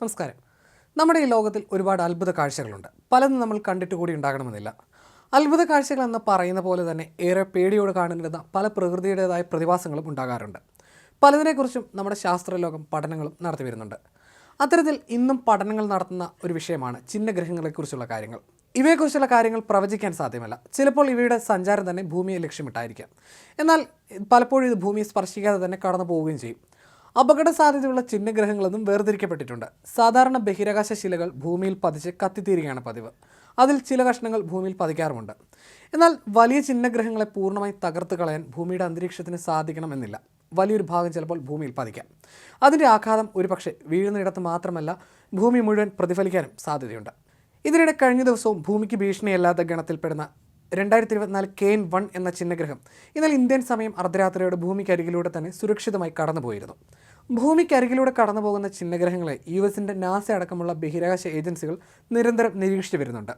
നമസ്കാരം. നമ്മുടെ ഈ ലോകത്തിൽ ഒരുപാട് അത്ഭുത കാഴ്ചകളുണ്ട്. പലതും നമ്മൾ കണ്ടിട്ട് കൂടി ഉണ്ടാകണമെന്നില്ല. അത്ഭുത കാഴ്ചകൾ എന്ന് പറയുന്ന പോലെ തന്നെ ഏറെ പേടിയോട് കാണുന്ന പല പ്രകൃതിയുടേതായ പ്രതിഭാസങ്ങളും ഉണ്ടാകാറുണ്ട്. പലതിനെക്കുറിച്ചും നമ്മുടെ ശാസ്ത്രലോകം പഠനങ്ങളും നടത്തി വരുന്നുണ്ട്. അത്തരത്തിൽ ഇന്നും പഠനങ്ങൾ നടത്തുന്ന ഒരു വിഷയമാണ് ചിഹ്നഗ്രഹങ്ങളെക്കുറിച്ചുള്ള കാര്യങ്ങൾ. ഇവയെക്കുറിച്ചുള്ള കാര്യങ്ങൾ പ്രവചിക്കാൻ സാധ്യമല്ല. ചിലപ്പോൾ ഇവയുടെ സഞ്ചാരം തന്നെ ഭൂമിയെ ലക്ഷ്യമിട്ടായിരിക്കാം. എന്നാൽ പലപ്പോഴും ഇത് ഭൂമിയെ സ്പർശിക്കാതെ തന്നെ കടന്നു പോവുകയും ചെയ്യും. അപകട സാധ്യതയുള്ള ചിഹ്നഗ്രഹങ്ങളെന്നും വേർതിരിക്കപ്പെട്ടിട്ടുണ്ട്. സാധാരണ ബഹിരാകാശ ശിലകൾ ഭൂമിയിൽ പതിച്ച് കത്തിത്തീരുകയാണ് പതിവ്. അതിൽ ചില കഷ്ണങ്ങൾ ഭൂമിയിൽ പതിക്കാറുമുണ്ട്. എന്നാൽ വലിയ ചിഹ്നഗ്രഹങ്ങളെ പൂർണമായി തകർത്ത് കളയാൻ ഭൂമിയുടെ അന്തരീക്ഷത്തിന് സാധിക്കണമെന്നില്ല. വലിയൊരു ഭാഗം ചിലപ്പോൾ ഭൂമിയിൽ പതിക്കാം. അതിന്റെ ആഘാതം ഒരുപക്ഷെ വീഴുന്നിടത്ത് മാത്രമല്ല ഭൂമി മുഴുവൻ പ്രതിഫലിക്കാനും സാധ്യതയുണ്ട്. ഇതിനിടെ കഴിഞ്ഞ ദിവസവും ഭൂമിക്ക് ഭീഷണിയല്ലാത്ത ഗണത്തിൽപ്പെടുന്ന രണ്ടായിരത്തി ഇരുപത്തിനാല് കെ എൻ വൺ എന്ന ചിഹ്നഗ്രഹം എന്നാൽ ഇന്ത്യൻ സമയം അർദ്ധരാത്രിയോടെ ഭൂമിക്കരികിലൂടെ തന്നെ സുരക്ഷിതമായി കടന്നുപോയിരുന്നു. ഭൂമിക്കരികിലൂടെ കടന്നു പോകുന്ന ചിഹ്നഗ്രഹങ്ങളെ യു എസിന്റെ നാസ അടക്കമുള്ള ബഹിരാകാശ ഏജൻസികൾ നിരന്തരം നിരീക്ഷിച്ചു വരുന്നുണ്ട്.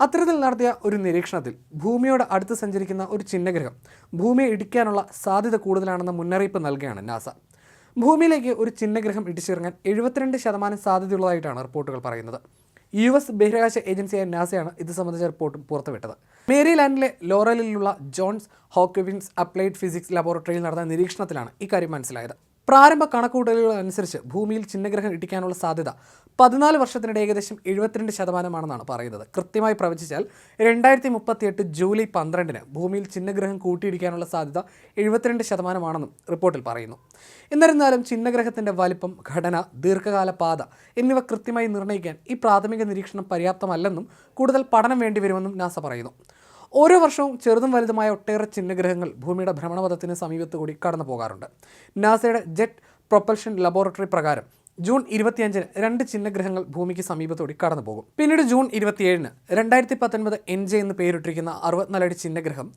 അത്തരത്തിൽ നടത്തിയ ഒരു നിരീക്ഷണത്തിൽ ഭൂമിയോട് അടുത്ത് സഞ്ചരിക്കുന്ന ഒരു ചിഹ്നഗ്രഹം ഭൂമിയെ ഇടിക്കാനുള്ള സാധ്യത കൂടുതലാണെന്ന മുന്നറിയിപ്പ് നൽകുകയാണ് നാസ. ഭൂമിയിലേക്ക് ഒരു ചിഹ്നഗ്രഹം ഇടിച്ചിറങ്ങാൻ എഴുപത്തിരണ്ട് ശതമാനം സാധ്യതയുള്ളതായിട്ടാണ് റിപ്പോർട്ടുകൾ പറയുന്നത്. യു എസ് ബഹിരാകാശ ഏജൻസിയായ നാസയാണ് ഇത് സംബന്ധിച്ച റിപ്പോർട്ടും പുറത്തുവിട്ടത്. മേരിലാൻഡിലെ ലോറലിലുള്ള ജോൺസ് ഹോക്കിവിൻസ് അപ്ലൈഡ് ഫിസിക്സ് ലബോറട്ടറിയിൽ നടന്ന നിരീക്ഷണത്തിലാണ് ഇക്കാര്യം മനസ്സിലായത്. പ്രാരംഭ കണക്കുകൂട്ടലുകൾ അനുസരിച്ച് ഭൂമിയിൽ ചിഹ്നഗ്രഹം ഇടിക്കാനുള്ള സാധ്യത പതിനാല് വർഷത്തിനിടെ ഏകദേശം എഴുപത്തിരണ്ട് ശതമാനമാണെന്നാണ് പറയുന്നത്. കൃത്യമായി പ്രവചിച്ചാൽ രണ്ടായിരത്തി മുപ്പത്തിയെട്ട് ജൂലൈ പന്ത്രണ്ടിന് ഭൂമിയിൽ ചിഹ്നഗ്രഹം കൂട്ടിയിടിക്കാനുള്ള സാധ്യത എഴുപത്തിരണ്ട് ശതമാനമാണെന്നും റിപ്പോർട്ടിൽ പറയുന്നു. എന്നിരുന്നാലും ചിഹ്നഗ്രഹത്തിന്റെ വലിപ്പം ഘടന ദീർഘകാല പാത എന്നിവ കൃത്യമായി നിർണയിക്കാൻ ഈ പ്രാഥമിക നിരീക്ഷണം പര്യാപ്തമല്ലെന്നും കൂടുതൽ പഠനം വേണ്ടിവരുമെന്നും നാസ പറയുന്നു. ഓരോ വർഷവും ചെറുതും വലുതുമായ ഒട്ടേറെ ചിഹ്നഗ്രഹങ്ങൾ ഭൂമിയുടെ ഭ്രമണപഥത്തിന് സമീപത്ത് കൂടി കടന്നു പോകാറുണ്ട്. നാസയുടെ ജെറ്റ് പ്രൊപ്പൽഷൻ ലബോറട്ടറി പ്രകാരം ജൂൺ ഇരുപത്തിയഞ്ചിന് രണ്ട് ചിഹ്നഗ്രഹങ്ങൾ ഭൂമിക്ക് സമീപത്തോടി കടന്നു പോകും. പിന്നീട് ജൂൺ ഇരുപത്തിയേഴിന് രണ്ടായിരത്തി പത്തൊൻപത് എൻ ജെ എന്ന് പേരിട്ടിരിക്കുന്ന അറുപത്തിനാലടി ചിഹ്നഗ്രഹം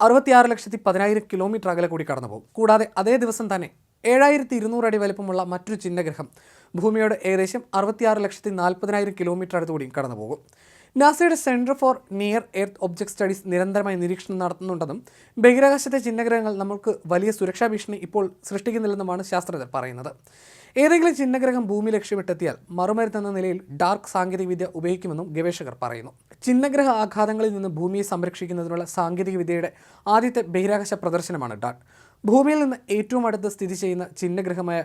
അറുപത്തിയാറ് ലക്ഷത്തി പതിനായിരം കിലോമീറ്റർ അകലെ കൂടി കടന്നു പോകും. കൂടാതെ അതേ ദിവസം തന്നെ ഏഴായിരത്തി ഇരുന്നൂറ് അടി വലിപ്പമുള്ള മറ്റൊരു ചിഹ്നഗ്രഹം ഭൂമിയോട് ഏകദേശം അറുപത്തിയാറ് ലക്ഷത്തി നാൽപ്പതിനായിരം കിലോമീറ്റർ അടുത്തുകൂടിയും കടന്നു പോകും. നാസയുടെ centre for near earth object studies നിരന്തരമായി നിരീക്ഷണം നടത്തുന്നുണ്ടെന്നും ബഹിരാകാശത്തെ ചിഹ്നഗ്രഹങ്ങൾ നമുക്ക് വലിയ സുരക്ഷാ ഭീഷണി ഇപ്പോൾ സൃഷ്ടിക്കുന്നില്ലെന്നുമാണ് ശാസ്ത്രജ്ഞർ പറയുന്നത്. ഏതെങ്കിലും ചിഹ്നഗ്രഹം ഭൂമി ലക്ഷ്യമിട്ടെത്തിയാൽ മറുമരുന്നെന്ന നിലയിൽ ഡാർക്ക് സാങ്കേതികവിദ്യ ഉപയോഗിക്കുമെന്നും ഗവേഷകർ പറയുന്നു. ചിഹ്നഗ്രഹ ആഘാതങ്ങളിൽ നിന്ന് ഭൂമിയെ സംരക്ഷിക്കുന്നതിനുള്ള സാങ്കേതികവിദ്യയുടെ ആദ്യത്തെ ബഹിരാകാശ പ്രദർശനമാണ് ഡാർക്ക്. ഭൂമിയിൽ നിന്ന് ഏറ്റവും അടുത്ത് സ്ഥിതി ചെയ്യുന്ന ചിഹ്നഗ്രഹമായ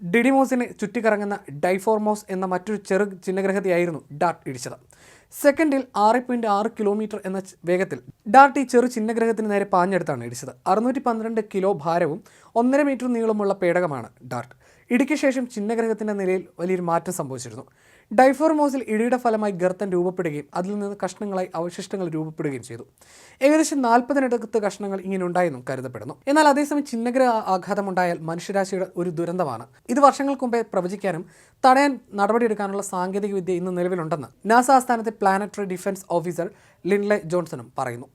ഡിഡിമോസിനെ ചുറ്റിക്കറങ്ങുന്ന ഡൈഫോർമോസ് എന്ന മറ്റൊരു ചെറു ചിഹ്നഗ്രഹത്തെയായിരുന്നു ഡാർട്ട് ഇടിച്ചത്. സെക്കൻഡിൽ ആറ് പോയിന്റ് ആറ് കിലോമീറ്റർ എന്ന വേഗത്തിൽ ഡാർട്ടി ചെറു ചിഹ്നഗ്രഹത്തിന് നേരെ പാഞ്ഞെടുത്താണ് ഇടിച്ചത്. അറുന്നൂറ്റി പന്ത്രണ്ട് കിലോ ഭാരവും ഒന്നര മീറ്റർ നീളമുള്ള പേടകമാണ് ഡാർട്ട്. ഇടിക്ക് ശേഷം ചിഹ്നഗ്രഹത്തിന്റെ നിലയിൽ വലിയൊരു മാറ്റം സംഭവിച്ചിരുന്നു. ഡൈഫോർമോസിൽ ഇടിയുടെ ഫലമായി ഗർത്തം രൂപപ്പെടുകയും അതിൽ നിന്ന് കഷ്ണങ്ങളായി അവശിഷ്ടങ്ങൾ രൂപപ്പെടുകയും ചെയ്തു. ഏകദേശം നാൽപ്പതിനടുത്ത് കഷ്ണങ്ങൾ ഇങ്ങനെ ഉണ്ടായെന്നും കരുതപ്പെടുന്നു. എന്നാൽ അതേസമയം ചിഹ്നഗ്രഹ ആഘാതമുണ്ടായാൽ മനുഷ്യരാശിയുടെ ഒരു ദുരന്തമാണ്. ഇത് വർഷങ്ങൾക്ക് മുമ്പേ പ്രവചിക്കാനും തടയാൻ നടപടിയെടുക്കാനുള്ള സാങ്കേതിക വിദ്യ ഇന്ന് നിലവിലുണ്ടെന്ന് നാസ ആസ്ഥാനത്തെ പ്ലാനറ്ററി ഡിഫൻസ് ഓഫീസർ ലിൻലെ ജോൺസണും പറയുന്നു